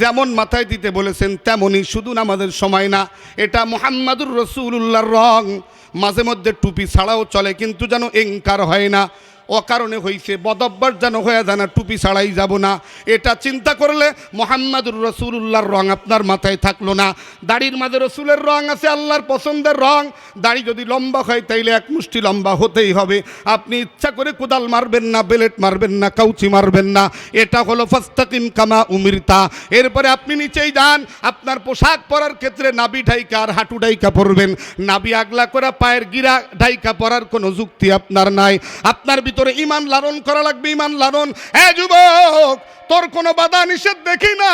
যেমন মাথায় দিতে বলেছেন তেমনই শুধু আমাদের সময় না, এটা মোহাম্মদুর রসুল্লাহর রং। মাঝে মধ্যে টুপি ছাড়াও চলে, কিন্তু যেন এঙ্কার হয় না। অকারণে হইছে, বদব্বার যেন হয়ে যায় না, টুপি ছাড়াই যাব না। এটা চিন্তা করলে মোহাম্মদুর রসুল্লাহর রং আপনার মাথায় থাকল না। দাড়ির মাঝে রসুলের রং আছে, আল্লাহর পছন্দের রং। দাড়ি যদি লম্বা হয়, তাইলে এক মুষ্টি লম্বা হতেই হবে। আপনি ইচ্ছা করে কোদাল মারবেন না, বেলেট মারবেন না, কাউচি মারবেন না। এটা হলো ফাস্তাকিম কামা উমিরতা। এরপরে আপনি নিচেই যান, আপনার পোশাক পরার ক্ষেত্রে নাবি ঢাইকা আর হাঁটু ঢাইকা পরবেন। নাবি আগলা করা, পায়ের গিরা ঢাইকা পরার কোনো যুক্তি আপনার নাই। আপনার ইমান লালন করা লাগবে ইমান লালন। হ্যাঁ যুবক, তোর কোনো বাধা নিষেধ দেখি না।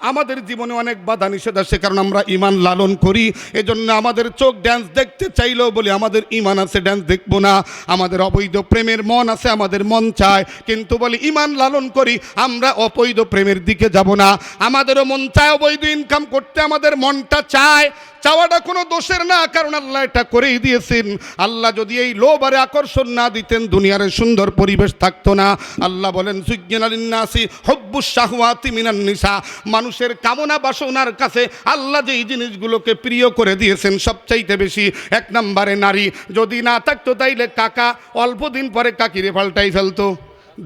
আমাদের জীবনে অনেক বাধা নিষেধ আসে কারণ আমরা ইমান লালন করি। এজন্য আমাদের চোখ ড্যান্স দেখতে চাইলেও বলি, আমাদের ইমান আছে ড্যান্স দেখব না। আমাদের অবৈধ প্রেমের মন আছে, আমাদের মন চায়। কিন্তু বলি ইমান লালন করি, আমরা অবৈধ প্রেমের দিকে যাব না। আমাদেরও মন চায় অবৈধ ইনকাম করতে, আমাদের মনটা চায়। চাওয়াটা কোনো দোষের না, কারণ আল্লাহ এটা করেই দিয়েছেন। আল্লাহ যদি এই লোভ আর আকর্ষণ না দিতেন, দুনিয়ার সুন্দর পরিবেশ থাকতো না। আল্লাহ বলেন সুজ্ঞান আলিন্নাসি হব্বুস শাহওয়াতি মিনান নিসা। মানুষের কামনা বাসনার কাছে আল্লাহ যে এই জিনিসগুলোকে প্রিয় করে দিয়েছেন সবচাইতে বেশি। এক নম্বরে নারী, যদি না থাকতো তাইলে কাকা অল্প দিন পরে কাকিরে পাল্টাই ফেলতো।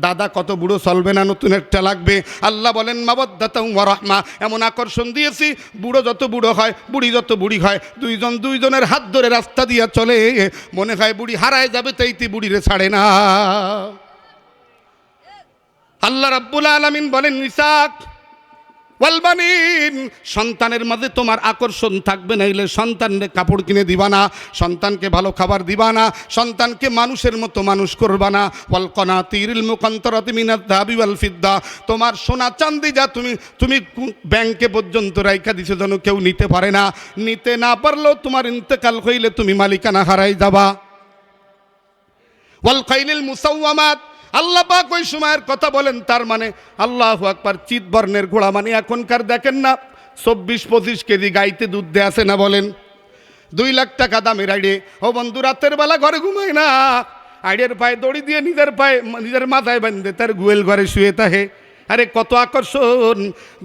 দাদা, কত বুড়ো চলবে না? নতুন একটা লাগবে। আল্লাহ বলেন মাবদ্দাতাম রহমা। এমন আকর্ষণ দিয়েছি, বুড়ো যত বুড়ো হয়, বুড়ি যত বুড়ি হয়, দুইজন দুইজনের হাত ধরে রাস্তা দিয়া চলে। মনে হয় বুড়ি হারায় যাবে, তাইতে বুড়িরে ছাড়ে না। আল্লাহ রাব্বুল আলামিন বলেন নিসাক ওয়ালবানিন, সন্তানের মাঝে তোমার আকর্ষণ থাকবে না হইলে সন্তানকে কাপড় কিনে দিবা না, সন্তানকে ভালো খাবার দিবা না, সন্তানকে মানুষের মতো মানুষ করবা না। ওয়াল কনাতিরিল মুকান্তরাতি মিনাত দাবি ওয়াল ফিদ্দা, তোমার সোনা চাঁদি যা তুমি তুমি ব্যাংকে পর্যন্ত রাইখা দিছো যেন কেউ নিতে পারে না। নিতে না পারলেও তোমার ইন্তেকাল হইলে তুমি মালিকানা হারাই যাবা। ওয়াল খাইলিল মুসাওয়ামাত আল্লাহ পাক ওই সময়ের কথা বলেন, তার মানে আল্লাহ আকবার চিত বর্ণের ঘোড়া মানে এখনকার দেখেন না, চব্বিশ পঁচিশ কেজি গাইতে দুধ দেয় আছে না বলেন। দুই লাখ টাকা দামের আইডে, ও বন্ধু, রাতের বেলা ঘরে ঘুমায় না, আইডের পায়ে দড়ি দিয়ে নিজের পায়ে, নিজের মাথায় বান্ধে তার গুয়েল ঘরে শুয়ে তাহে আরে কত আকর্ষণ,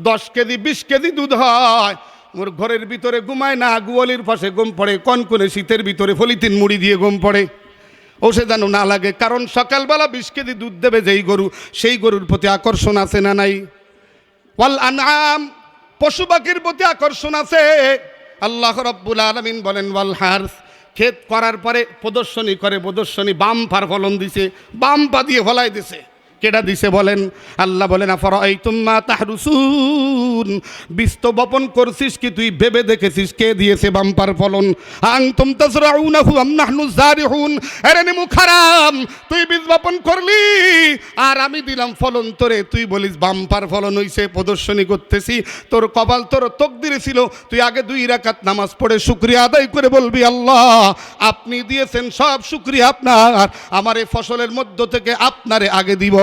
দশ কেজি, বিশ কেজি দুধ হয়। মোর ঘরের ভিতরে ঘুমায় না, গুয়ালির পাশে গম পড়ে, কনকনে শীতের ভিতরে ফলিতিন মুড়ি দিয়ে গম পড়ে। যেন না লাগে। কারণ সকালবেলা বিশ কেজি দুধ দেবে যেই গরু, সেই গরুর প্রতি আকর্ষণ আছে না নাই? ওয়াল আনাম পশু পাখির প্রতি আকর্ষণ আছে। আল্লাহ রব্বুল আলমিন বলেন, ওয়াল হার্স, ক্ষেত করার পরে প্রদর্শনী করে, প্রদর্শনী বাম পার ফলন দিছে বাম্পা দিয়ে ফলাই দিছে। কেটা দিছে বলেন? আল্লাহ বলেন আফর এই তুম্মা তাহরুসুন বিস্ত বপন করছিস কি তুই? ভেবে দেখেছিস কে দিয়েছে বাম্পার ফলন? আং তুম তাসরাউনাহু আম নাহনু জারিহুন? আরে নিমু খারাম তুই বীজ বপন করলি? আর আমি দিলাম ফলন তোরে, তুই বলিস বাম্পার ফলন হইছে, প্রদর্শনী করতেছি, তোর কপাল তোর তকদিরে ছিল, তুই আগে দুই রাকাত নামাজ পড়ে শুক্রিয়া আদায় করে বলবি, আল্লাহ, আপনি দিয়েছেন সব শুক্রিয়া আপনার, আমার এই ফসলের মধ্য থেকে আপনারে আগে দিব।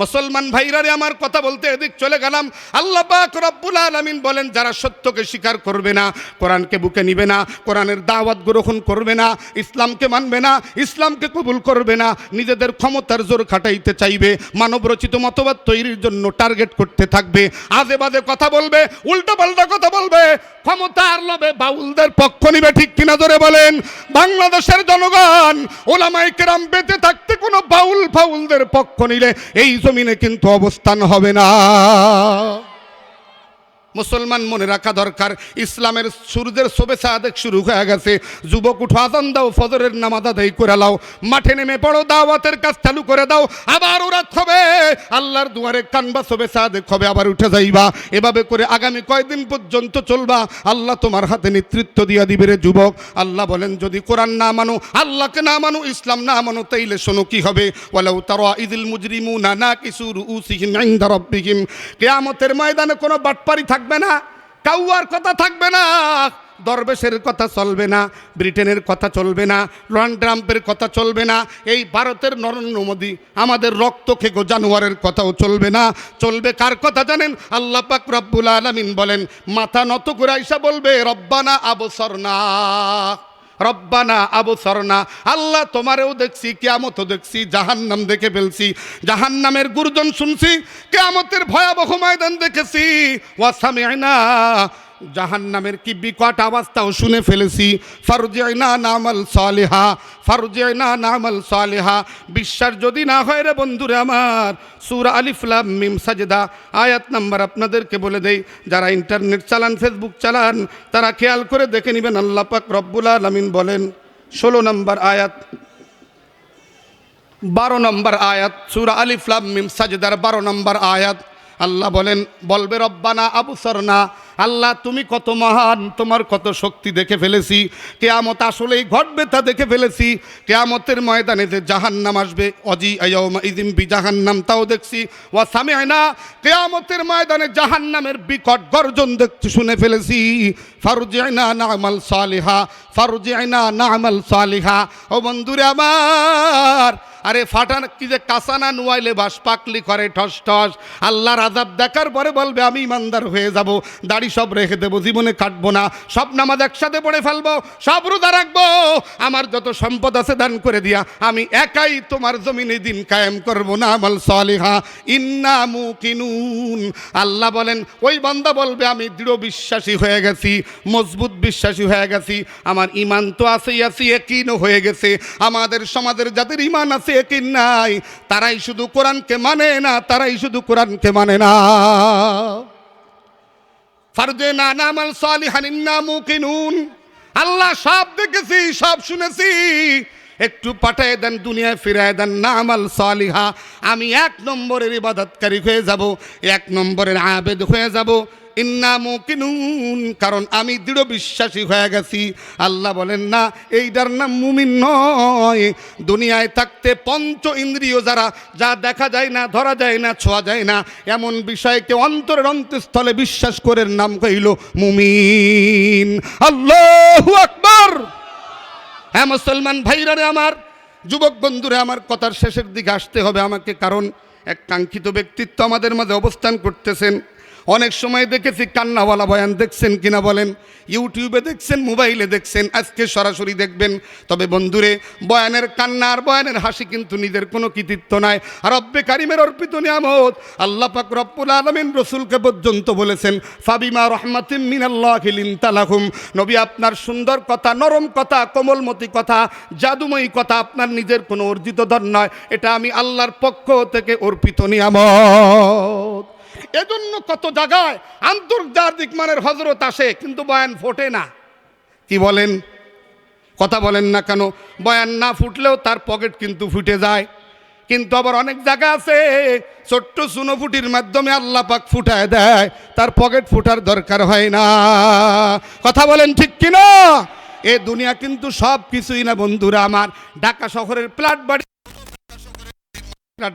মুসলমান ভাইরারে আমার কথা বলতে এদিক চলে গেলাম। আল্লাহ পাক রব্বুল আলামিন বলেন, যারা সত্যকে স্বীকার করবে না, কোরআনকে বুকে নিবে না, কোরআনের দাওয়াত গ্রহণ করবে না, ইসলামকে মানবে না, ইসলামকে কবুল করবে না, নিজেদের ক্ষমতার জোর খাটাইতে চাইবে মানব রচিত মতবাদ তৈরির জন্য টার্গেট করতে থাকবে, আজে বাজে কথা বলবে, উল্টা পাল্টা কথা বলবে, ক্ষমতার লোভে বাউলদের পক্ষ নিবে, ঠিক কিনা ধরে বলেন? বাংলাদেশের জনগণ ওলামাই কেরাম বেঁচে থাকতে কোনো বাউল ফাউলদের পক্ষ নিলে এই জমিনে কিন্তু অবস্থান হবে না। মুসলমান মনে রাখা দরকার। ইসলামের সূর্যের শোভেচ্ছা আদেক শুরু হয়ে গেছে। যুবক উঠো, আজান দাও, ফজরের নামাজ আদায় করে লাও মাঠে নেমে পড়ো, দাওয়াতের কাজ চালু করে দাও। আবার ওরাত হবে। আল্লাহর দুয়ারে কানবা শোভেচ্ছা আদেক হবে, আবার উঠে যাইবা। এভাবে করে আগামী কয়দিন পর্যন্ত চলবা? আল্লাহ তোমার হাতে নেতৃত্ব দিয়া দিবে রে যুবক। আল্লাহ বলেন, যদি কোরআন না মানো, আল্লাহকে না মানো, ইসলাম না মানো, তাইলে শোনো কি হবে? ওয়ালাউ তারা ইদিল মুজরিমু নানা কিছু রাব্বিহিম। কিয়ামতের ময়দানে কোনো বাটপারি থাকবে না, কাউয়ার কথা থাকবে না, দরবেশের কথা চলবে না, ব্রিটেনের কথা চলবে না লন ট্রাম্পের কথা চলবে না, এই ভারতের নরেন্দ্র মোদী আমাদের রক্ত খেকো জানোয়ারের কথাও চলবে না। চলবে কার কথা জানেন? আল্লাহ পাক রব্বুল আলমিন বলেন, মাথা নত করে আইসা বলবে, রব্বানা আবসর না রব্বানা, আবু সরনা, আল্লাহ তোমারেও দেখছি, কেয়ামতও দেখছি, জাহান্নাম দেখে ফেলছি, জাহান্নামের গুরুজন শুনছি, কেয়ামতের ভয়াবহ ময়দান দেখেছি। ওয়াসামিআনা জাহান্নামের কি বিকট আওয়াজটাও শুনে ফেলেছি। ফারজিআনা নামাল সালেহা ফারজিআনা নামাল সালেহা। বিশ্বাস যদি না হয় রে বন্ধুরে আমার, সূরা আলিফ লাম মিম সাজেদা। আয়াত নাম্বার আপনাদেরকে বলে দেই, যারা ইন্টারনেট চালান, ফেসবুক চালান, তারা খেয়াল করে দেখে নেবেন, আল্লাহ পাক রব্বুল আলামিন বলেন, ষোলো নম্বর আয়াত। বারো নম্বর আয়াত, সুরা আলিফ লাম মিম সাজেদার বারো নম্বর আয়াত। আল্লাহ বলেন, বলবে, রব্বানা আবুসরনা। আল্লাহ, তুমি কত মহান, তোমার কত শক্তি দেখে ফেলেছি। কেয়ামত আসলেই ঘটবে তা দেখে ফেলেছি। কেয়ামতের ময়দানে যে জাহান্নাম আসবে, অজি আয়মা ইদিম বি জাহান্নাম তাও দেখছি। ও সামে না কেয়ামতের ময়দানে জাহান্নামের বিকট গর্জন দেখতে শুনে ফেলেছি। ফারুজিনা নামাল সালিহা না নামাল সালিহা। ও বন্ধুরে আমার আরে ফাটান, কি যে কাসানা নুয়াইলে বাস পাকলি করে ঠস ঠস। আল্লাহর আজাব দেখার পরে বলবে, আমি ইমানদার হয়ে যাব, দাড়ি সব রেখে দেবো, জীবনে কাটবো না, সব নামাজ একসাথে পড়ে ফেলব, সব রোজা রাখব। আমার যত সম্পদ আছে দান করে দিয়া, আমি একাই তোমার জমিনে দিন কায়েম করব না, আমল সালিহা। ইন্না মুকিনুন। আল্লাহ বলেন, ওই বান্দা বলবে, আমি দৃঢ় বিশ্বাসী হয়ে গেছি, মজবুত বিশ্বাসী হয়ে গেছি। আমার ইমান তো আছেই, আছি একিনও হয়ে গেছে। আমাদের সমাজের যাদের ইমান আছে একিন নাই। তারাই শুধু কোরআনকে মানে না, তারাই শুধু কোরআনকে মানে না। ফারজে না নামাল সালিহান ইন্না মুকিনুন। আল্লাহ সব দেখেছি, সব শুনেছি। একটু পাঠায় দেন, দুনিয়ায় ফিরায় দেন নামাল সালিহা। আমি এক নম্বরের ইবাদতকারী হয়ে যাব, এক নম্বরের আবেদ হয়ে যাব। ইন্না মুকিনুন, কারণ আমি দৃঢ় বিশ্বাসী হয়ে গেছি। আল্লাহ বলেন, না, এইটার নাম মুমিন নয়। দুনিয়ায় থাকতে পঞ্চ ইন্দ্রিয় যারা, যা দেখা যায় না, ধরা যায় না, ছোঁয়া যায় না, এমন বিষয়কে অন্তরের অন্তঃস্থলে বিশ্বাস করে নাম কহিল মুমিন। আল্লাহ আকবার! হ্যাঁ মুসলমান ভাইরা রে আমার, যুবক বন্ধুরা আমার কথার শেষের দিকে আসতে হবে আমাকে, কারণ এক কাঙ্ক্ষিত ব্যক্তিত্ব আমাদের মাঝে অবস্থান করতেছেন। অনেক সময় দেখেছি কান্নাওয়ালা বয়ান দেখছেন কিনা বলেন, ইউটিউবে দেখছেন, মোবাইলে দেখছেন, আজকে সরাসরি দেখবেন। তবে বন্ধুরে, বয়ানের কান্না আর বয়ানের হাসি কিন্তু নিজের কোনো কৃতিত্ব নাই। রব্বে কারিমের অর্পিত নিয়ামত আল্লাহ পাক রব্বুল আলমিন রসুলকে পর্যন্ত বলেছেন, ফাবিমা রহমাতিম মিনাল্লাহ তালাহুম নবী, আপনার সুন্দর কথা, নরম কথা, কোমলমতি কথা, জাদুময়ী কথা আপনার নিজের কোনো অর্জিত ধন নয়। এটা আমি আল্লাহর পক্ষ থেকে অর্পিত নিয়ামত। এজন্য কত জায়গায় আন্তর্জাতিক মানের হজরত আসে, কিন্তু বয়ান ফোটে না। কি বলেন? কথা বলেন না কেন? বয়ান না ফুটলেও তার পকেট কিন্তু ফুটে যায়। কিন্তু আবার অনেক জায়গা আছে, ছোট্ট সুনো ফুটির মাধ্যমে আল্লাহ পাক ফুটায় দেয়, তার পকেট ফুটার দরকার হয় না। কথা বলেন ঠিক কিনা? এ দুনিয়া কিন্তু সব কিছুই না বন্ধুরা আমার। ঢাকা শহরের প্লাট বাড়ি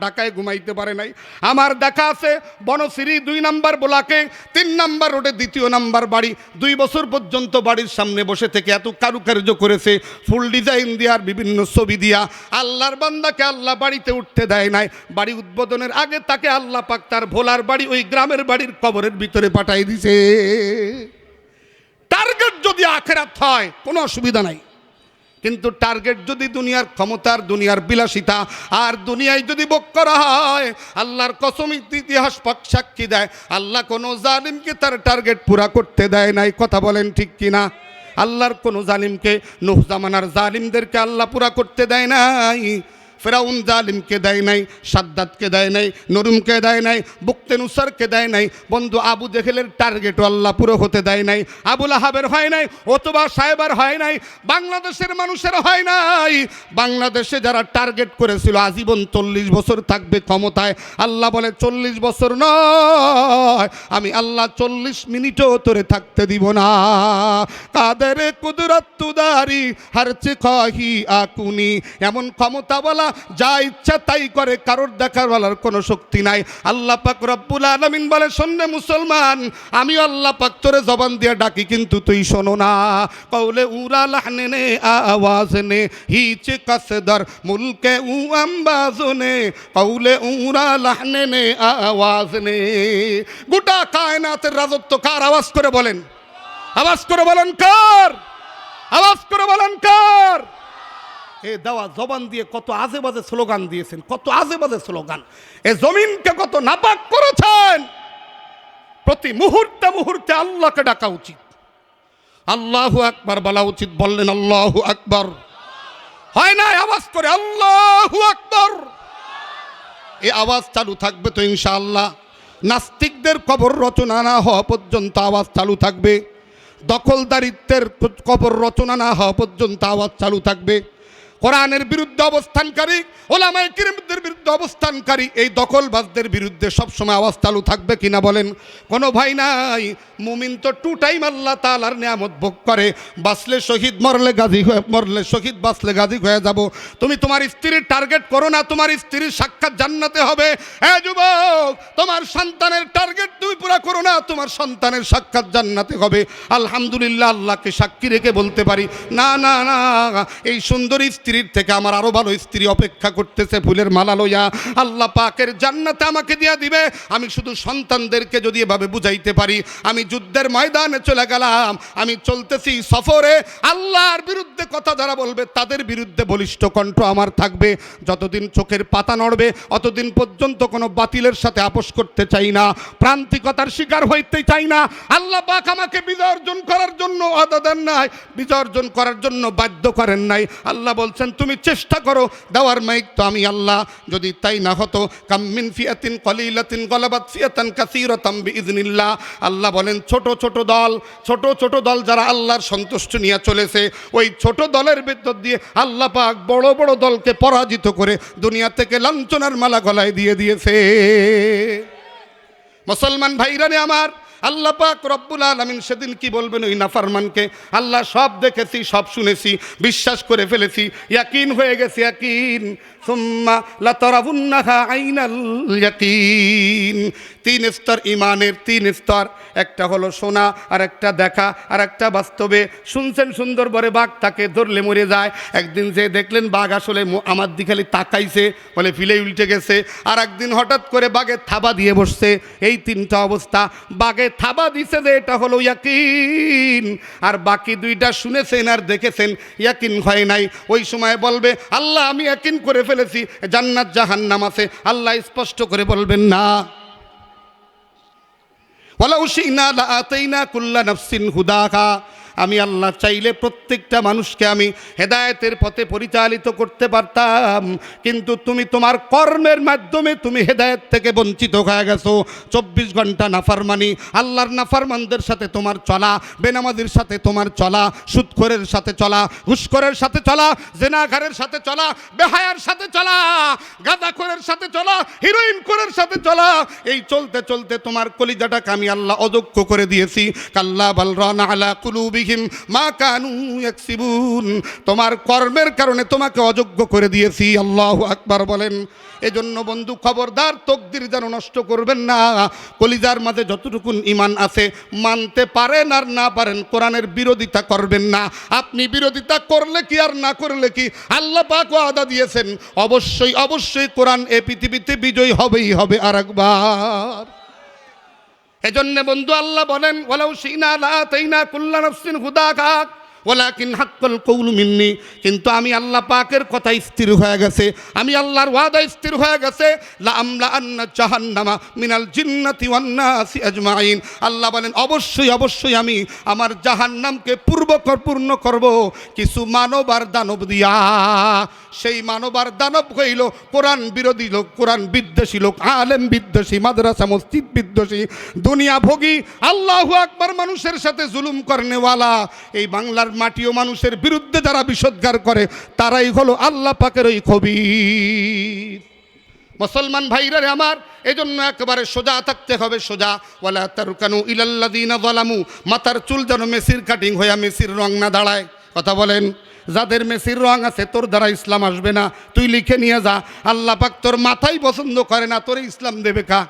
ঢাকায় ঘুমাইতে পারে নাই। আমার দেখা আছে, বনশ্রী দুই নাম্বার ব্লকে, তিন নাম্বার রোডে দ্বিতীয় নাম্বার বাড়ি। দুই বছর পর্যন্ত বাড়ির সামনে বসে থেকে এত কারুকার্য করেছে, ফুল ডিজাইন দেওয়ার বিভিন্ন ছবি দিয়া। আল্লাহর বান্দাকে আল্লাহ বাড়িতে উঠতে দেয় নাই। বাড়ি উদ্বোধনের আগে তাকে আল্লাহ পাক তার ভোলার বাড়ি, ওই গ্রামের বাড়ির কবরের ভিতরে পাঠাই দিছে। টার্গেট যদি আখেরাত হয়, কোনো অসুবিধা নাই। কিন্তু টার্গেট যদি দুনিয়ার ক্ষমতার, দুনিয়ার বিলাসিতা, আর দুনিয়ায় যদি বোক করা হয়, আল্লাহর কসম ইতিহাস পাক সাক্ষী দেয়। আল্লাহ কোনো জালিমকে তার টার্গেট পুরা করতে দেয় নাই। কথা বলেন ঠিক কিনা আল্লাহর কোনো জালিমকে, নুহ জামানার জালিমদেরকে আল্লাহ পুরা করতে দেয় নাই। ফেরাউন জালিমকে দেয় নাই, সাদ্দাতকে দেয় নাই, নরুমকে দেয় নাই বুকতে নুসারকে দেয় নাই, বন্ধু আবু জেহেলের টার্গেটও আল্লাহ পুরো হতে দেয় নাই আবুল আহাবের হয় নাই, অথবা সাহেবার হয় নাই, বাংলাদেশের মানুষের হয় নাই। বাংলাদেশে যারা টার্গেট করেছিল, আজীবন চল্লিশ বছর থাকবে ক্ষমতায়, আল্লাহ বলে চল্লিশ বছর নয়, আমি আল্লাহ চল্লিশ মিনিটও তোরে থাকতে দিব না। কাদের কুদরত তুদারি খাহি আকুনি, এমন ক্ষমতা বলা যা ইচ্ছা তাই করে, কারোর দেখার বলার কোনো শক্তি নাই। আল্লাহ পাক রব্বুল আলমিন বলে, শোনে মুসলমান, আমি আল্লাহ পাক তোরে জবান দিয়ে ডাকি, কিন্তু তুই শোনো না। কৌলে উরা লাহনে নে আওয়াজ নে, হিচে কাসদার মুলকে উ আম্বাজনে কৌলে উরা লাহনে নে আওয়াজ নে। গোটা কায়নাতের রাজত্ব কার? আওয়াজ করে বলেন। আওয়াজ করে বলেন কার? আওয়াজ করে বলেন কার? এ দেওয়া জবান দিয়ে কত আজে বাজে স্লোগান দিয়েছেন, কত আজে বাজে স্লোগান। এ জমিনকে কত নাপাক করেছেন। প্রতি মুহূর্তে মুহূর্তে আল্লাহকে ডাকা উচিত। আল্লাহু আকবার বলা উচিত, বললেন আল্লাহু আকবার। হয় না আওয়াজ করে আল্লাহু আকবার। এ আওয়াজ চালু থাকবে তো ইনশাআল্লাহ। নাস্তিকদের কবর রচনা না হওয়া পর্যন্ত আওয়াজ চালু থাকবে। দখলদারিত্বের কবর রচনা না হওয়া পর্যন্ত আওয়াজ চালু থাকবে। কোরআনের বিরুদ্ধে অবস্থানকারী ওলামাই কিরমদের বিরুদ্ধে অবস্থানকারী, এই দখলবাজদের বিরুদ্ধে সবসময় আওয়াজ চালু থাকবে কিনা বলেন? কোনো ভাই নাই। মুমিন তো টু টাইম আল্লাহ তালার নিয়ামত ভোগ করে। বাঁচলে শহীদ, মরলে গাজী হয়ে মরলে শহীদ, বাঁচলে গাজী হয়ে যাব। তুমি তোমার স্ত্রীর টার্গেট করো না, তোমার স্ত্রীর সাক্ষাৎ জান্নাতে হবে। হ্যাঁ যুবক, তোমার সন্তানের টার্গেট তুমি পুরা করো না, তোমার সন্তানের সাক্ষাৎ জান্নাতে হবে। আলহামদুলিল্লাহ, আল্লাহকে সাক্ষী রেখে বলতে পারি। না না না, এই সুন্দরী স্ত্রীর থেকে আমার আরও ভালো স্ত্রী অপেক্ষা করতেছে, ফুলের মালা লইয়া। আল্লাহ পাকের জান্নাতে আমাকে দিয়া দিবে। আমি শুধু সন্তানদেরকে যদি এভাবে বুঝাইতে পারি, আমি যুদ্ধের ময়দানে চলে গেলাম, আমি চলতেছি সফরে। আল্লাহর বিরুদ্ধে কথা যারা বলবে, তাদের বিরুদ্ধে বলিষ্ঠ কণ্ঠ আমার থাকবে। যতদিন চোখের পাতা নড়বে, অতদিন পর্যন্ত কোনো বাতিলের সাথে আপোষ করতে চাই না, প্রান্তিকতার শিকার হইতে চাই না। আল্লাহ পাক আমাকে বিজয় অর্জন করার জন্য আদা দেন নাই বিজয় অর্জন করার জন্য বাধ্য করেন নাই। আল্লাহ বলছেন, তুমি চেষ্টা করো, দেওয়ার মাইক তো আমি আল্লাহ। যদি তাই না হতো কাম্মিন ফিয়াতিন কলিলাতিন গলাবাত ফিয়াতান কাসিরাতাম বিইজনিল্লাহ আল্লাহ বলেন, ছোট ছোট দল, ছোট ছোট দল যারা আল্লাহর সন্তুষ্ট নিয়ে চলেছে, ওই ছোট দলের ভিতর দিয়ে আল্লাহ পাক বড় বড় দলকে পরাজিত করে দুনিয়া থেকে লাঞ্ছনার মালা গলায় দিয়ে দিয়েছে। মুসলমান ভাইরানে আমার আল্লাহ পাক রব্বুল আলমিন সেদিন কি বলবেন ওই নাফারমানকে? আল্লাহ সব দেখেছি, সব শুনেছি, বিশ্বাস করে ফেলেছি। ইয়াকিন হয়ে গেছে ইয়াকিন। তিন স্তর ইমানের তিন স্তর। একটা হলো শোনা আর একটা দেখা আর একটা বাস্তবে। শুনছেন সুন্দর বরে বাঘ তাকে ধরলে মরে যায়। একদিন যে দেখলেন বাঘ আসলে আমার দিকে খালি তাকাইছে, বলে ফিলে উল্টে গেছে। আর একদিন হঠাৎ করে বাঘে থাবা দিয়ে বসছে। এই তিনটা অবস্থা। বাঘে থাবা দিছে যে এটা হলো ইয়াকিন। আর বাকি দুইটা শুনেছেন আর দেখেছেন, ইয়াকিন হয় নাই। ওই সময় বলবে, আল্লাহ, আমি ইয়াকিন করে ফেলেছি, জান্নাত জাহান্নাম আছে। আল্লাহ স্পষ্ট করে বলবেন, না। ওয়ালাউ শি'না না কুল্লা নফসিন হুদাহা। আমি আল্লাহ চাইলে প্রত্যেকটা মানুষকে আমি হেদায়েতের পথে পরিচালিত করতে পারতাম। কিন্তু তুমি তোমার কর্মের মাধ্যমে তুমি হেদায়েত থেকে বঞ্চিত হয়ে গেছো। চব্বিশ ঘণ্টা নাফারমানি, আল্লাহর নাফারমানদের সাথে তোমার চলা, বেনামাজির সাথে তোমার চলা, সুদখোরের সাথে চলা, ঘুষখোরের সাথে চলা, জেনাঘারের সাথে চলা, বেহায়ার সাথে চলা, গাঁদাখোরের সাথে চলা, হিরোইন কোরের সাথে চলা, এই চলতে চলতে তোমার কলিজাটাকে আমি আল্লাহ অযোগ্য করে দিয়েছি। কাল্লা বালরান আলা কুলুবিহিম মা কানু ইয়াকসিবুন। তোমার কর্মের কারণে তোমাকে অযোগ্য করে দিয়েছি, আল্লাহ আকবার বলেন। এজন্য বন্ধু, খবরদার, তকদির যেন নষ্ট করবেন না। কলিজার মাঝে যতটুকুন ইমান আছে, মানতে পারেন আর না পারেন, কোরআনের বিরোধিতা করবেন না। আপনি বিরোধিতা করলে কি আর না করলে কি? আল্লাহ পাক আদা দিয়েছেন, অবশ্যই অবশ্যই কোরআন এ পৃথিবীতে বিজয়ী হবেই হবে আর একবার এজন্য বন্ধু আল্লাহ বলেন ওলাউ সিনা লা তাইনা কুল্লা নাফসিন হুদাকাক ওলাকিন হাক্কল কৌল মিন্নি। কিন্তু আমি আল্লাহ পাকের কথা স্থির হয়ে গেছে। আমি আল্লাহর ওয়াদা স্থির হয়ে গেছে। লা আন্না মিনাল জিন্নাতি আজমাইন। আল্লাহ বলেন, অবশ্যই অবশ্যই আমি আমার জাহান্নামকে পূর্ব কর- পূর্ণ করব। কিছু মানব আর দানব দিয়া। সেই মানব আর দানব হইল কোরআন বিরোধী লোক, কোরআন বিদ্বেষী লোক, আলেম বিদ্বেষী, মাদ্রাসা, মসজিদ বিদ্বেষী দুনিয়া ভোগী আল্লাহু আকবার মানুষের সাথে জুলুম করনেওয়ালা। এই বাংলার মাটিও মানুষের বিরুদ্ধে যারা বিষোদ্গার করে, তারাই হলো আল্লাহ পাকের ওই কবির মুসলমান ভাইরা আমার, এজন্য একেবারে সোজা থাকতে হবে, সোজা। ওয়ালা তারকানু ইলাল্লাদিনা যালামু, মাথার চুল যেন মেসির কাটিং হইয়া মেসির রং না দাঁড়ায়। কথা বলেন, যাদের মেসির রং আছে, তোর দ্বারা ইসলাম আসবে না, তুই লিখে নিয়ে যা। আল্লাহ পাক তোর মাথাই পছন্দ করে না, তোর ইসলাম দেবে কা?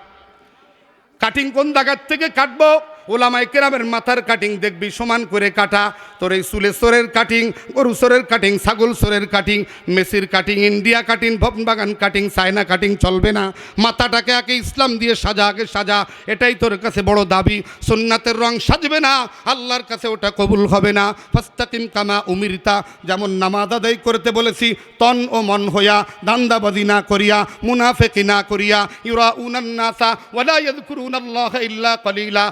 কাটিং কোন জায়গার থেকে কাটবো? ওলামাই কেরামের মাথার কাটিং দেখবি, সমান করে কাটা। তোর এই চুলে সোরের কাটিং গরু সোরের কাটিং ছাগল সোরের কাটিং মেসির কাটিং ইন্ডিয়া কাটিং বাগান কাটিং চায়না কাটিং চলবে না। মাথাটাকে আগে ইসলাম দিয়ে সাজা, আগে সাজা। এটাই তোর কাছে বড় দাবি। সুন্নাতের রং সাজবে না, আল্লাহর কাছে ওটা কবুল হবে না। ফাস্তাকিম কামা উমিরিতা, যেমন নামাজ আদায় করতে বলেছি, তন ও মন হইয়া দান্দাবাজি না করিয়া, মুনাফেকি না করিয়া ইউরা উনান্নাসা ওয়ালা ইয়াযকুরুনাল্লাহ ইল্লা কলিলা।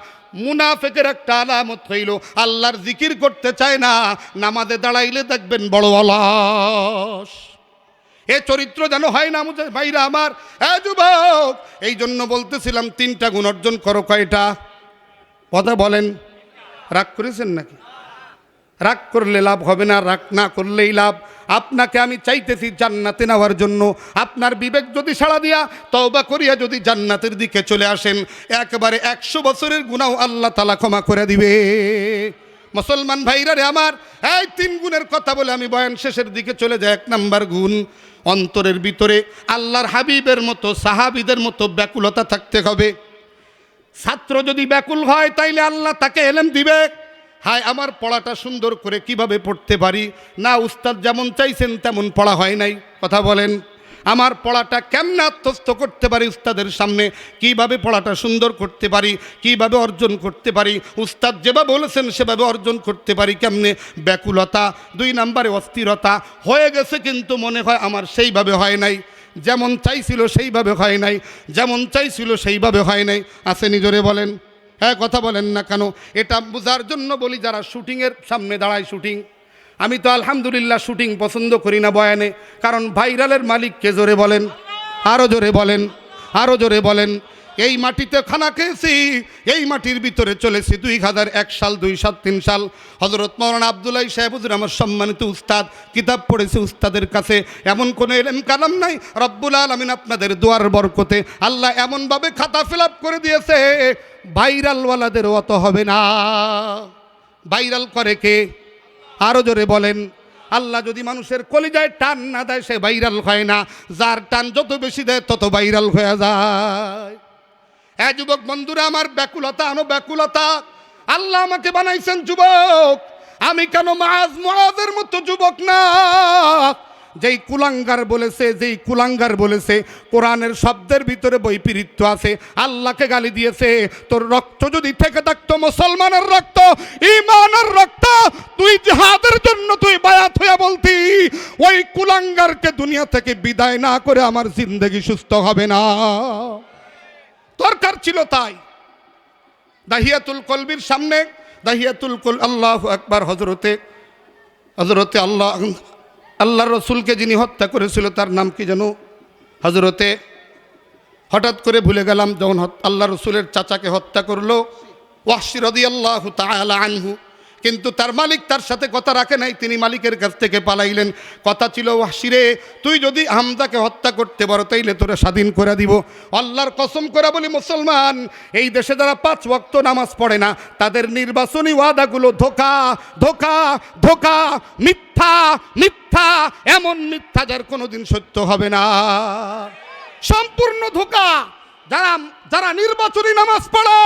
মুনাফেকের একটা আলামত হইল, আল্লাহর জিকির করতে চায় না, নামাজে দাঁড়াইলে দেখবেন বড় অলস এ চরিত্র যেন হয় না মুঝে ভাইরা আমার যুবক এই জন্য বলতেছিলাম, তিনটা গুণ অর্জন করো কয়টা? কথা বলেন, রাগ করেছেন নাকি? রাগ করলে লাভ হবে না, রাগ না করলেই লাভ। আপনাকে আমি চাইতেছি জান্নাতে নেওয়ার জন্য। আপনার বিবেক যদি সাড়া দিয়া তওবা করিয়া যদি জান্নাতের দিকে চলে আসেন, একেবারে একশো বছরের গুণাও আল্লাহ তালা ক্ষমা করে দিবে। মুসলমান ভাইরা রে আমার, এই তিন গুণের কথা বলে আমি বয়ান শেষের দিকে চলে যাই। এক নাম্বার গুণ, অন্তরের ভিতরে আল্লাহর হাবিবের মতো, সাহাবিদের মতো ব্যাকুলতা থাকতে হবে। ছাত্র যদি ব্যাকুল হয়, তাইলে আল্লাহ তাকে এলেম দিবে। হায়, আমার পড়াটা সুন্দর করে কীভাবে পড়তে পারি? না, উস্তাদ যেমন চাইছেন, তেমন পড়া হয় নাই। কথা বলেন। আমার পড়াটা কেমনে আত্মস্থ করতে পারি উস্তাদের সামনে? কীভাবে পড়াটা সুন্দর করতে পারি? কীভাবে অর্জন করতে পারি? উস্তাদ যেভাবে বলেছেন, সেভাবে অর্জন করতে পারি কেমনে? ব্যাকুলতা, দুই নম্বরে অস্থিরতা। হয়ে গেছে কিন্তু মনে হয় আমার সেইভাবে হয় নাই। যেমন চাইছিল সেইভাবে হয় নাই। যেমন চাইছিল সেইভাবে হয় নাই। আছে নিজরে বলেন। হ্যাঁ কথা বলেন না কেন? এটা বোঝার জন্য বলি যারা শুটিংয়ের সামনে দাঁড়ায় শুটিং আমি তো আলহামদুলিল্লাহ শুটিং পছন্দ করি না বয়ানে, কারণ ভাইরালের মালিককে জোরে বলেন আরও জোরে বলেন আরও জোরে বলেন। এই মাটিতে খানা খেয়েছি, এই মাটির ভিতরে চলেছি দুই হাজার এক সাল, দুই সাত, তিন সাল। হজরত মৌলানা আবদুল্লাহ সাহেবুজুর আমার সম্মানিত উস্তাদ, কিতাব পড়েছে উস্তাদের কাছে। এমন কোনো এলেম কালাম নাই, রব্বুল আলমিন আপনাদের দুয়ার বরকতে আল্লাহ এমনভাবে খাতা ফিল করে দিয়েছে ভাইরালওয়ালাদেরও অত হবে না। ভাইরাল করে কে? আরও জোরে বলেন, আল্লাহ যদি মানুষের কলিজায় টান না দেয়, সে ভাইরাল হয় না। যার টান যত বেশি দেয়, তত ভাইরাল হয়ে যায়। হ্যাঁ যুবক বন্ধুরা, আমার ব্যাকুলতা আনো ব্যাকুলতা আল্লাহ আমাকে বানাইছেন যুবক। আমি কেন মাজ মহাজের মতো যুবক না? যেই কুলাঙ্গার বলেছে, যেই কুলাঙ্গার বলেছে, কোরআনের শব্দের ভিতরে বৈপরীত্য আছে, আল্লাহকে গালি দিয়েছে, তোর রক্ত যদি থেকে থাকতো, মুসলমানের রক্ত ইমানের রক্ত, তুই জিহাদের জন্য তুই বায়াত হইয়া বলতি, ওই কুলাঙ্গারকে দুনিয়া থেকে বিদায় না করে আমার জিন্দগি সুস্থ হবে না। দরকার ছিল তাই। দাহিয়াতুল কলবির সামনে, দাহিয়াতুল কল, আল্লাহ একবার হজরতে হজরতে আল্লাহ আল্লাহ রসুলকে যিনি হত্যা করেছিল তার নাম কি যেন? হজরতে হঠাৎ করে ভুলে গেলাম, যখন আল্লাহ রসুলের চাচাকে হত্যা করল ওয়াসির আল্লাহ তাহু আনহু কিন্তু তার মালিক তার সাথে কথা রাখে নাই। তিনি মালিকের কাছ থেকে পালাইলেন। কথা ছিল ওয়াসিরে তুই যদি হামদাকে হত্যা করতে পারো, তাইলে তোরা স্বাধীন করে দিব। আল্লাহর কসম করে বলি, মুসলমান, এই দেশে যারা পাঁচ ওয়াক্ত নামাজ পড়ে না, তাদের নির্বাচনী ওয়াদাগুলো ধোকা ধোকা ধোকা, মিথ্যা মিথ্যা, এমন মিথ্যা যার কোনোদিন সত্য হবে না। সম্পূর্ণ ধোকা। যারা যারা নির্বাচনী নামাজ পড়ে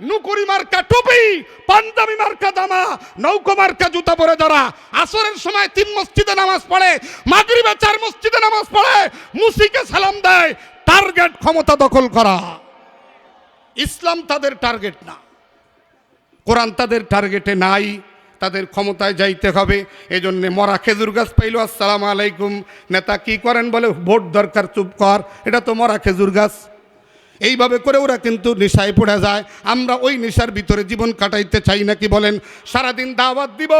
নুকুরি মার্কা টুপি, পাঞ্জাবি মার্কা জামা, নৌকো মার্কা জুতা পরে যারা আসরের সময় তিন মসজিদে নামাজ পড়ে, মাগরিবে চার মসজিদে নামাজ পড়ে, মুসিকে সালাম দেয়, টার্গেট ক্ষমতা দখল করা। ইসলাম তাদের টার্গেট না। কোরআন তাদের টার্গেটে নাই, তাদের ক্ষমতায় যাইতে হবে। এজন্য মরা খেজুর গাছ পাইল, আসসালাম আলাইকুম। নেতা কি করেন বলে, ভোট দরকার, চুপ কর। এটা তো মরা খেজুর গাছ। এইভাবে করে ওরা কিন্তু নেশায় পড়ে যায়। আমরা ওই নেশার ভিতরে জীবন কাটাইতে চাই নাকি বলেন? সারাদিন দাওয়াত দিব,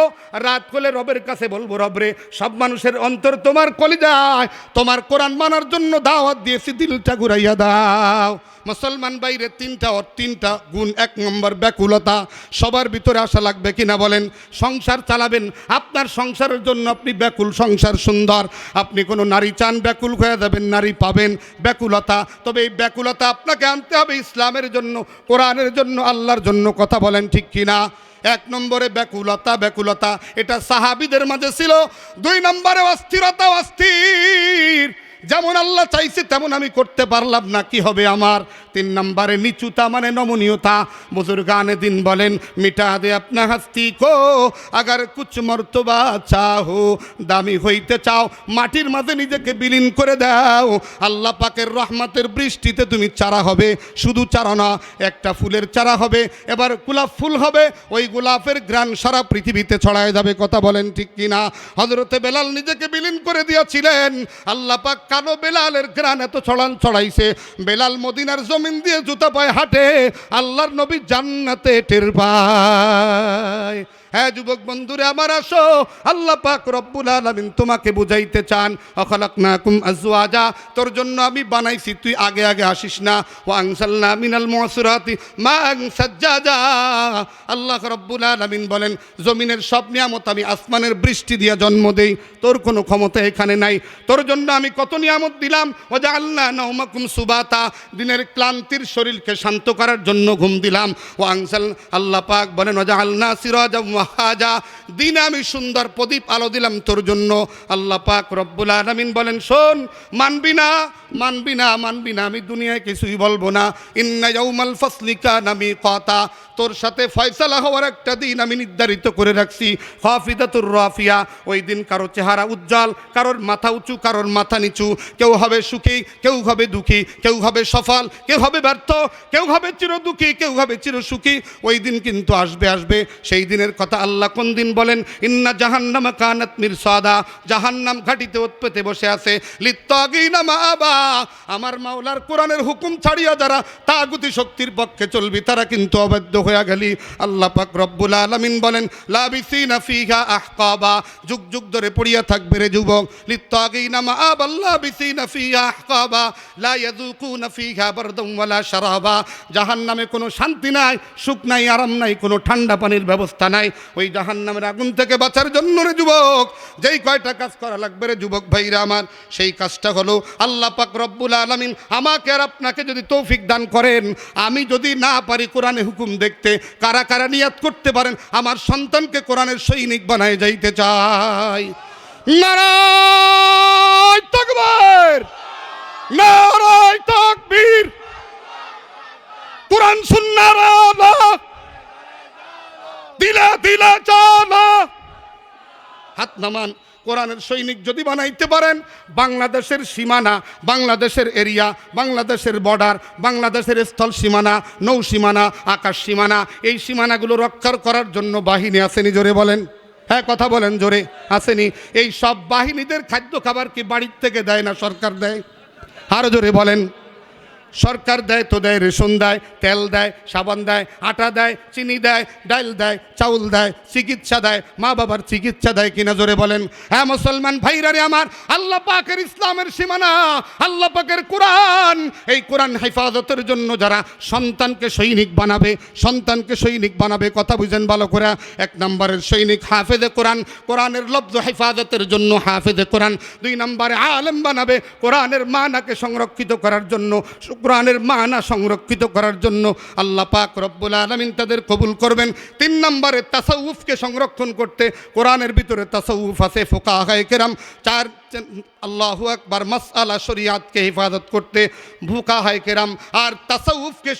রাত হলে রবের কাছে বলব, রবরে, সব মানুষের অন্তর তোমার কলিজায়। তোমার কোরআন মানার জন্য দাওয়াত দিয়েছি, দিলটা ঘুরাইয়া দাও। মুসলমান বাইরে তিনটা ওর তিনটা গুণ, এক নম্বর ব্যাকুলতা। সবার ভিতরে আসা লাগবে কিনা বলেন? সংসার চালাবেন। আপনার সংসারের জন্য আপনি ব্যাকুল, সংসার সুন্দর। আপনি কোনো নারী চান, ব্যাকুল হয়ে যাবেন, নারী পাবেন ব্যাকুলতা। তবে এই ব্যাকুলতা আপনাকে আনতে হবে ইসলামের জন্য, কোরআনের জন্য, আল্লাহর জন্য কথা বলেন ঠিক কিনা? এক নম্বরে ব্যাকুলতা ব্যাকুলতা, এটা সাহাবিদের মাঝে ছিল। দুই নম্বরে অস্থিরতা, অস্থির। যেমন আল্লাহ চাইছে, তেমন আমি করতে পারলাম না। কি হবে আমার? তিন নম্বরে নিচুতা মানে নমনীয়তা। বুজুর্গানে দিন বলেন, মিটা দে আপনা হাস্তি কো। আগার কুচ মর্তবা চাহো, দামি হইতে চাও, মাটির মাঝে নিজেকে বিলীন করে দাও। আল্লাহ পাকের রহমতের বৃষ্টিতে তুমি চারা হবে, শুধু চারা না, একটা ফুলের চারা হবে, এবার গোলাপ ফুল হবে, ওই গোলাপের গ্রান সারা পৃথিবীতে ছড়ায় যাবে, কথা বলেন ঠিক কিনা? হজরতে বেলাল নিজেকে বিলীন করে দিয়েছিলেন। আল্লাহ পাক কালো বেলালের গ্রান এত ছড়ান ছড়াইছে। বেলাল মদিনার জমিন দিয়ে জুতা পায় হাটে, আল্লাহর নবী জান্নাতে টের পায়। হ্যাঁ যুবক বন্ধুরে, আমার আসো। আল্লাহ পাক রব্বুল আলামিন তোমাকে বুঝাইতে চান। অখলাকনাকুম আজওয়াজা। তোর জন্য আমি বানাইছি, তুই আগে আগে আসিস না। ও আনসালনা মিনাল মুসরাতি মাং সাজ্জাজা আল্লাহ রব্বুল আলামিন বলেন, জমিনের সব নিয়ামত আমি আসমানের বৃষ্টি দিয়া জন্ম দেই। তোর কোনো ক্ষমতা এখানে নাই। তোর জন্য আমি কত নিয়ামত দিলাম। ও আল্লাহ নাওমাকুম সুবাতা। দিনের ক্লান্তির শরীরকে শান্ত করার জন্য ঘুম দিলাম। ও আনসাল আল্লাহ পাক বলেন ও আল্লাহ সিরাজা ওয়াহাজা দিন আমি সুন্দর প্রদীপ আলো দিলাম তোর জন্য। আল্লাহ পাক রব্বুল আলমিন বলেন, শোন, মানবি না মানবি না মানবি না, আমি দুনিয়ায় কিছুই বলব না। ইন্না ফসলিকা নামি কথা তোর সাথে ফয়সালা হওয়ার একটা দিন আমি নির্ধারিত করে রাখছি। হাফিদাতুর রাফিয়া, ওই দিন কারও চেহারা উজ্জ্বল, কারোর মাথা উঁচু, কারোর মাথা নিচু। কেউ হবে সুখী, কেউ হবে দুঃখী, কেউ হবে সফল, কেউ হবে ব্যর্থ, কেউ হবে চির দুঃখী কেউ হবে চির সুখী ওই দিন কিন্তু আসবে আসবে। সেই দিনের কথা আল্লাহ কোন দিন বলেন? ইন্না জাহান্নাম কানাত মির সাদা জাহান্নাম ঘাটিতে উৎপেতে বসে আছে। লিত্তাগিনা মাআবা আমার মাওলার কোরআনের হুকুম ছাড়িয়া যারা তাগুতি শক্তির পক্ষে চলবি, তারা কিন্তু অবাধ্য হয়ে গেলি। আল্লাহ পাক রব্বুল আলামিন বলেন, লাবিসিনা ফিহা আহকাবা। যুগ যুগ ধরে পড়িয়া থাকবে রে যুবক। লিত্তাগিনা মাআবা লাবিসিনা ফিহা আহকাবা। লা ইয়াযুকুনা ফিহা বারদাম ওয়ালা শারাবা। জাহান্নামে কোনো শান্তি নাই, সুখ নাই, আরাম নাই, কোনো ঠান্ডা পানির ব্যবস্থা নাই। ওই জাহান্নামের আগুন থেকে বাঁচার জন্য রে যুবক, যেই কয়টা কাজ করা লাগবে রে যুবক ভাইরা আমার, সেই কাজটা হলো আল্লাহ পাক রব্বুল আলামিন আমাকে আর আপনাকে যদি তৌফিক দান করেন, আমি যদি না পারি কোরআনে হুকুম দেখতে কারা কারা নিয়াত করতে পারেন, আমার সন্তানকে কোরআনের সৈনিক বানায় যাইতে চাই। নারায় তকবীর! দিলা দিলা হাত নামান কোরআনের সৈনিক যদি বানাইতে পারেন, বাংলাদেশের সীমানা, বাংলাদেশের এরিয়া, বাংলাদেশের বর্ডার, বাংলাদেশের স্থল সীমানা, নৌ সীমানা, আকাশ সীমানা, এই সীমানাগুলো রক্ষা করার জন্য বাহিনী আসেনি জোরে বলেন। হ্যাঁ কথা বলেন জোরে, আসেনি। এই সব বাহিনীদের খাদ্য খাবার কি বাড়ির থেকে দেয় না সরকার দেয়? আরও জোরে বলেন। সরকার দেয়, তো দেয়, রেশন দেয়, তেল দেয়, সাবান দেয়, আটা দেয়, চিনি দেয় ডাল দেয়, চাউল দেয়, চিকিৎসা দেয়। মা বাবার চিকিৎসা দেয় কিনা জোরে বলেন। হ্যাঁ মুসলমান ভাইরা রে আমার, আল্লাহ পাকের ইসলামের সীমানা, আল্লাহ পাকের কোরআন। এই কোরআন হেফাজতের জন্য যারা সন্তানকে সৈনিক বানাবে, সন্তানকে সৈনিক বানাবে, কথা বুঝেন ভালো করে। এক নম্বরের সৈনিক হাফেজে কোরআন, কোরআনের লব্ধ হেফাজতের জন্য হাফেজে কোরআন। দুই নম্বরে আলেম বানাবে, কোরআনের মানাকে সংরক্ষিত করার জন্য কোরআনের মানা সংরক্ষিত করার জন্য আল্লাহ পাক রব্বুল আলমিন তাদের কবুল করবেন। তিন নম্বরে তাসাউফকে সংরক্ষণ করতে কোরআনের ভিতরে তাসাউফ আছে ফোকা হায় কেরাম। চার আল্লাহু আকবার মাসআলা শরিয়াতকে হেফাজত করতে, ভুকা হায় কেরাম, আর তাসাউফকে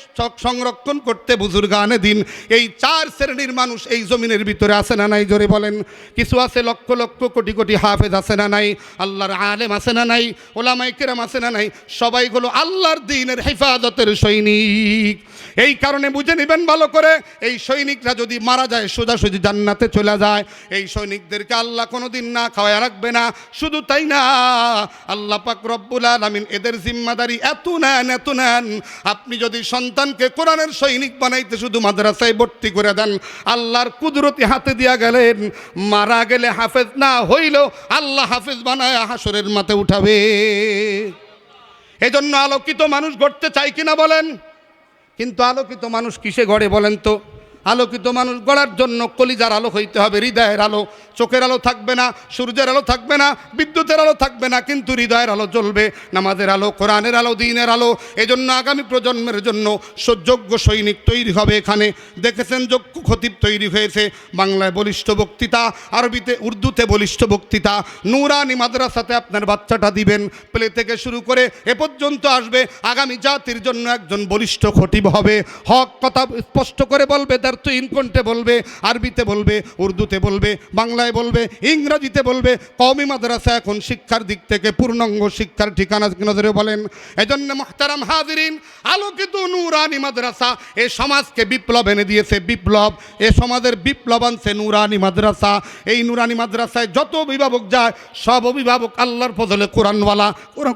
সংরক্ষণ করতে বুজুর্গানে দিন। এই চার শ্রেণির মানুষ এই জমিনের ভিতরে আসে না নাই, জোরে বলেন? কিছু আছে, লক্ষ লক্ষ কোটি কোটি হাফেজ আছে না নাই? আল্লাহর আলেম আছে না নাই? ওলামাই কেরাম আছে না নাই? সবাইগুলো আল্লাহর দিনের হেফাজতের সৈনিক। এই কারণে বুঝে নেবেন ভালো করে, এই সৈনিকরা যদি মারা যায়, সোজাসুজি জান্নাতে চলে যায়, এই সৈনিকদেরকে আল্লাহ কোনোদিন না খাওয়ায় রাখবে না। শুধু তাই না। আল্লাহ পাক রব্বুল আলামিন এদের জিম্মাদারি এত নেন এত নেন। আপনি যদি সন্তানকে কোরআনের সৈনিক বানাইতে শুধু মাদ্রাসায় ভর্তি করে দেন, আল্লাহর কুদরতি হাতে দিয়া গেলেন, মারা গেলে হাফেজ না হইলেও আল্লাহ হাফেজ বানায় হাসরের মাথে উঠাবে। এজন্য আলোকিত মানুষ গড়তে চাই কিনা বলেন? কিন্তু আলোকিত মানুষ কিসে গড়ে বলেন তো? আলোকিত মানুষ গড়ার জন্য কলিজার আলো হইতে হবে, হৃদয়ের আলো। চোখের আলো থাকবে না, সূর্যের আলো থাকবে না, বিদ্যুতের আলো থাকবে না, কিন্তু হৃদয়ের আলো জ্বলবে, নামাজের আলো, কোরআনের আলো, দিনের আলো। এজন্য আগামী প্রজন্মের জন্য যোগ্য সৈনিক তৈরি হবে এখানে। দেখেছেন যোগ্য খতিব তৈরি হয়েছে বাংলায় বলিষ্ঠ বক্তৃতা, আরবিতে উর্দুতে বলিষ্ঠ বক্তৃতা। নুরানি মাদ্রাসাতে আপনার বাচ্চাটা দিবেন, প্লে থেকে শুরু করে এ পর্যন্ত আসবে। আগামী জাতির জন্য একজন বলিষ্ঠ খটিব হবে। হক কথা স্পষ্ট করে বলবে, তার তো ইনকন্টে বলবে, আরবিতে বলবে, উর্দুতে বলবে, বাংলায় বলবে, ইংরাজিতে বলবে। কওমি মাদ্রাসা এখন শিক্ষার দিক থেকে পূর্ণাঙ্গ শিক্ষার ঠিকানা নজরে বলেন। এজন্য মোহতারাম হাজিরিন, আলোকিত নুরানি মাদ্রাসা এ সমাজকে বিপ্লব এনে দিয়েছে। বিপ্লব, এ সমাজের বিপ্লব আনছে নুরানি মাদ্রাসা। এই নুরানি মাদ্রাসায় যত অভিভাবক যায়, সব অভিভাবক আল্লাহর ফজলে কোরআনওয়ালা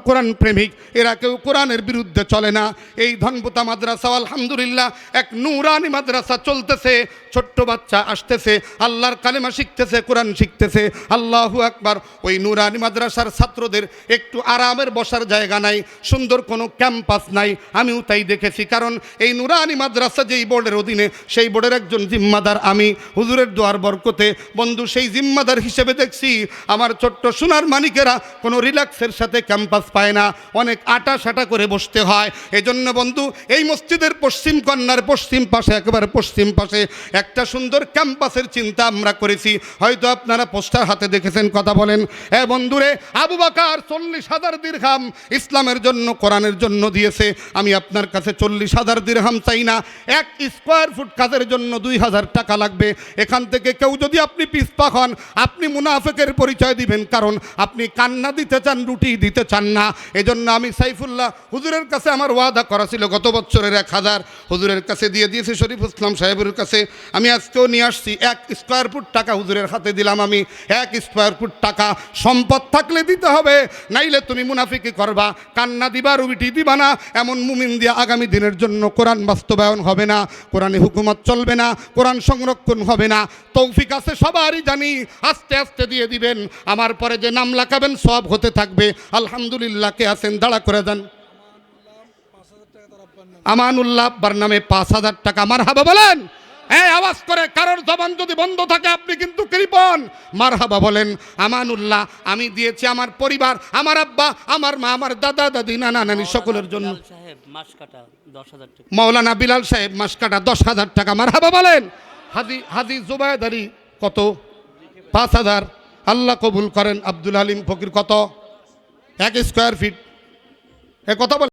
কোরআন প্রেমিক। এরা কেউ কোরআনের বিরুদ্ধে চলে না। এই ধনপুতা মাদ্রাসা আলহামদুলিল্লাহ এক নুরানি মাদ্রাসা চলতেছে ছোট্ট বাচ্চা আসতেছে, আল্লাহর কালেমা শিখতেছে, কোরআন শিখতেছে। আল্লাহু আকবার, ওই নুরানি মাদ্রাসার ছাত্রদের একটু আরামের বসার জায়গা নাই, সুন্দর কোনো ক্যাম্পাস নাই, আমিও তাই দেখেছি। কারণ এই নুরানি মাদ্রাসা যেই বোর্ডের অধীনে, সেই বোর্ডের একজন জিম্মাদার আমি, হুজুরের দোয়ার বরকতে। বন্ধু, সেই জিম্মাদার হিসেবে দেখছি, আমার ছোট্ট সোনার মানিকেরা কোনো রিল্যাক্সের সাথে ক্যাম্পাস পায় না, অনেক আটা সাটা করে বসতে হয়। এজন্য বন্ধু, এই মসজিদের পশ্চিম কন্যার পশ্চিম পাশে, একেবারে পশ্চিম পাশে একটা সুন্দর ক্যাম্পাসের চিন্তা আমরা করেছি। হয়তো আপনারা পোস্টার হাতে দেখেছেন কথা বলেন। হ্যাঁ বন্ধুরে, আবু বাকার চল্লিশ হাজার দীর্ঘাম ইসলামের জন্য, কোরআনের জন্য দিয়েছে। আমি আপনার কাছে চল্লিশ হাজার দীর্ঘাম চাই না। এক স্কোয়ার ফুট কাজের জন্য দুই হাজার টাকা লাগবে। এখান থেকে কেউ যদি আপনি পিসপা হন, আপনি মুনাফেকের পরিচয় দিবেন। কারণ আপনি কান্না দিতে চান, রুটি দিতে চান না। এজন্য আমি সাইফুল্লাহ হুজুরের কাছে আমার ওয়াদা করা ছিল গত বছরের এক হাজার। হুজুরের কাছে দিয়ে দিয়েছি শরীফ ইসলাম সাহেবের কাছে, আমি আজকেও নিয়ে আসছি এক স্কোয়ার ফুট টাকা হুজুরের হাতে দিলাম আমি। এক স্কোয়ার ফুট টাকা, সম্পদ থাকলে দিতে হবে, নাইলে তুমি মুনাফিকি করবা, কান্না দিবা, রুবিটি দিবা না, এমন মুমিন দিয়ে আগামী দিনের জন্য কোরআন বাস্তবায়ন হবে না, কোরআনে হুকুমত চলবে না, কোরআন সংরক্ষণ হবে না, তৌফিক আছে সবারই জানি, আস্তে আস্তে দিয়ে দিবেন, আমার পরে যে নাম লাগাবেন, সব হতে থাকবে, আলহামদুলিল্লাহ, কে আছেন, দাঁড়া করে দেন। আমানুল্লাহ আব্বার নামে পাঁচ হাজার টাকা মার হাবা বলেন। এই আওয়াজ করে কারোর জবান যদি বন্ধ থাকে আপনি কিন্তু কৃপন মার হাবা বলেন আমানুল্লাহ আমি দিয়েছি আমার পরিবার আমার আব্বা আমার মা আমার দাদা দাদি নানা নানি সকলের জন্য। মৌলানা বিলাল সাহেব মাস কাটা দশ হাজার টাকা। মার হাবা বলেন। হাজি হাজি জুবায়দারি কত? পাঁচ হাজার। আল্লাহ কবুল করেন আব্দুল আলিম ফকির কত? এক স্কোয়ার ফিট এ কথা বলে?